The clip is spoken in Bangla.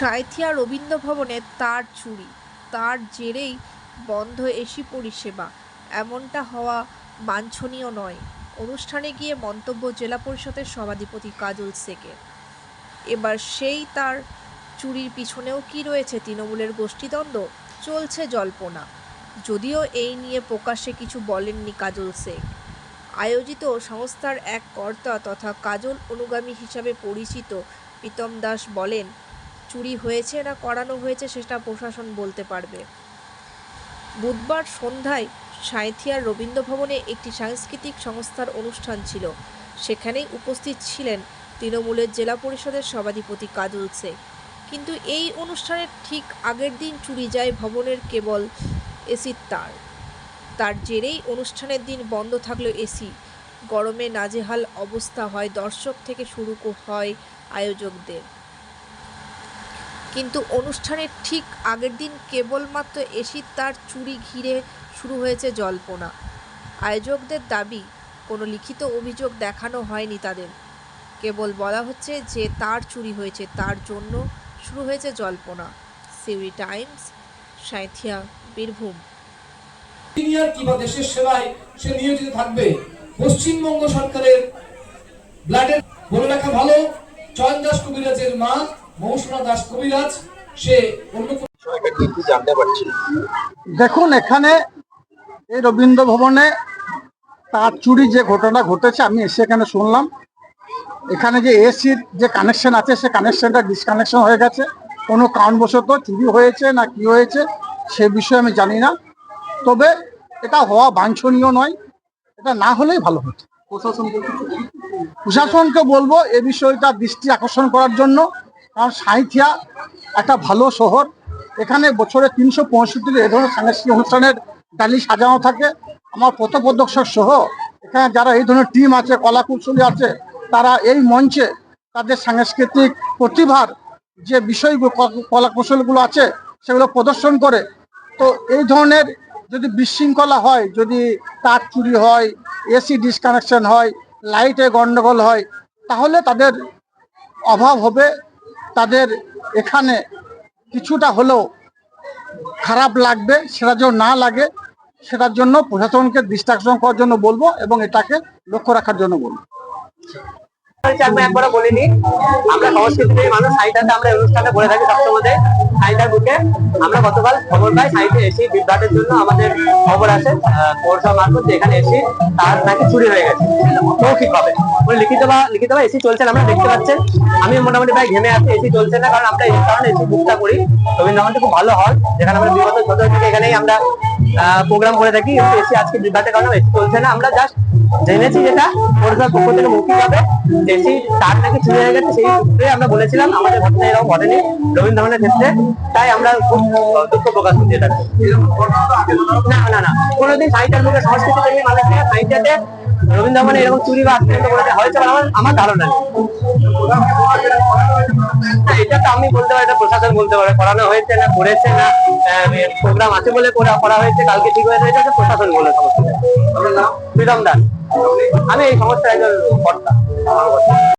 সাঁইথিয়া রবীন্দ্র ভবনে তার চুরি। তার জেরেই বন্ধ এসি পরিষেবা। এমনটা হওয়া বাঞ্ছনীয় নয়। অনুষ্ঠানে গিয়ে মন্তব্য জেলা পরিষদের সভাধিপতি কাজল শেখের এবার সেই তার চুরির পিছনেও কি রয়েছে তৃণমূলের গোষ্ঠীদ্বন্দ্ব? চলছে জল্পনা। যদিও এই নিয়ে প্রকাশ্যে কিছু বলেননি কাজল শেখ আয়োজিত সংস্থার এক কর্তা তথা কাজল অনুগামী হিসাবে পরিচিত প্রীতম দাস বলেন চুরি হয়েছে না করানো হয়েছে সেটা প্রশাসন বলতে পারবে। বুধবার সন্ধ্যায় সাঁইথিয়ার রবীন্দ্র ভবনে একটি সাংস্কৃতিক সংস্থার অনুষ্ঠান ছিল। সেখানেই উপস্থিত ছিলেন তৃণমূলের জেলা পরিষদের সভাধিপতি কাজল শেখ কিন্তু এই অনুষ্ঠানের ঠিক আগের দিন চুরি যায় ভবনের কেবল এসির তার। তার জেরেই অনুষ্ঠানের দিন বন্ধ থাকল এসি। গরমে নাজেহাল অবস্থা হয় দর্শক থেকে শুরু হয় আয়োজকদের। কিন্তু অনুষ্ঠানের ঠিক আগের দিন কেবলমাত্র এসির তার চুরি ঘিরে শুরু হয়েছে জল্পনা। আয়োজকদের দাবি, কোনো লিখিত অভিযোগ দেখানো হয়নি তাদের। কেবল বলা হচ্ছে যে তার চুরি হয়েছে, তার জন্য শুরু হয়েছে জল্পনা। সিউরি টাইমস সাঁথিয়া বীরভূম। কিংবা দেশের সেবায় সে নিয়োজিত থাকবে। পশ্চিমবঙ্গ সরকারের ব্লাডের বলে রাখা ভালো। চয়ন দাস কবিরাজের মা মৌসুমা দাস কবিরাজ সে অন্য কোনো বিষয়টা কি কি জানতে পারছি? দেখুন এখানে এই রবীন্দ্র ভবনে তার চুরি যে ঘটনা ঘটেছে আমি এসে এখানে শুনলাম। এখানে যে এসির যে কানেকশন আছে সে কানেকশনটা ডিসকানেকশন হয়ে গেছে। কোনো কারণবশত চুরি হয়েছে না কি হয়েছে সে বিষয়ে আমি জানি না। তবে এটা হওয়া বাঞ্ছনীয় নয় এটা না হলেই ভালো হতো। প্রশাসনকে বলব এ বিষয়টা দৃষ্টি আকর্ষণ করার জন্য কারণ সাঁইথিয়া একটা ভালো শহর। এখানে বছরে তিনশো পঁয়ষট্টি এ ধরনের সাংস্কৃতিক অনুষ্ঠানের ডালি সাজানো থাকে। আমার পথপ্রদর্শক সহ এখানে যারা এই ধরনের টিম আছে কলা কুশলী আছে, তারা এই মঞ্চে তাদের সাংস্কৃতিক প্রতিভার যে বিষয়গুলো ক- কলা কৌশলগুলো আছে, সেগুলো প্রদর্শন করে। তো এই ধরনের যদি বিশৃঙ্খলা হয়, যদি তার চুরি হয় এসি ডিসকানেকশন হয় লাইটে গন্ডগোল হয়, তাহলে তাদের অভাব হবে। তাদের এখানে কিছুটা হলেও খারাপ লাগবে সেটা যেন না লাগে, সেটার জন্য প্রশাসনকে দৃষ্টি করার জন্য বলব এবং এটাকে লক্ষ্য রাখার জন্য বলব। আমরা এসে এসে এসি দেখতে পাচ্ছেন। আমি মোটামুটি প্রায় ঘেমে আছি এসি চলছে না, কারণ আমরা এই কারণে এসি বুকটা করি। রবীন্দ্রনাথ খুব ভালো হল যেখানে আমরা বিগত ছোট থেকে এখানেই আমরা প্রোগ্রাম করে থাকি। এসি আজকে বিভ্রাটের কারণে এসি চলছে না। আমরা জাস্ট জেনেছি যেটা পৌরসভার পক্ষ থেকে মৌখিক হবে এসি তার নাকি চুরি হয়ে গেছে, সেই সূত্রে আমরা বলেছিলাম, আমাদের ঘটনা এরকম ঘটেনি রবীন্দ্র ভবনের ক্ষেত্রে। তাই আমরা খুব দুঃখ প্রকাশ করছি এটা না না না, কোনোদিন সাহিত্যের মুখে সংস্কৃতি প্রেমী মানুষকে সাহিত্যে রবীন্দ্র ভবনে এরকম চুরি বা আত্মহত্যা করেছে, হয়েছে আমার আমার ধারণা নেই। এটা তো আমি বলতে পারি, এটা প্রশাসন বলতে পারে করানো হয়েছে না করেছে না প্রোগ্রাম আছে বলে করা হয়েছে, কালকে ঠিক হয়ে গেছে এটা প্রশাসন বলে সমস্ত প্রীতম দাস। আমি এই সমস্যার একজন কর্তা।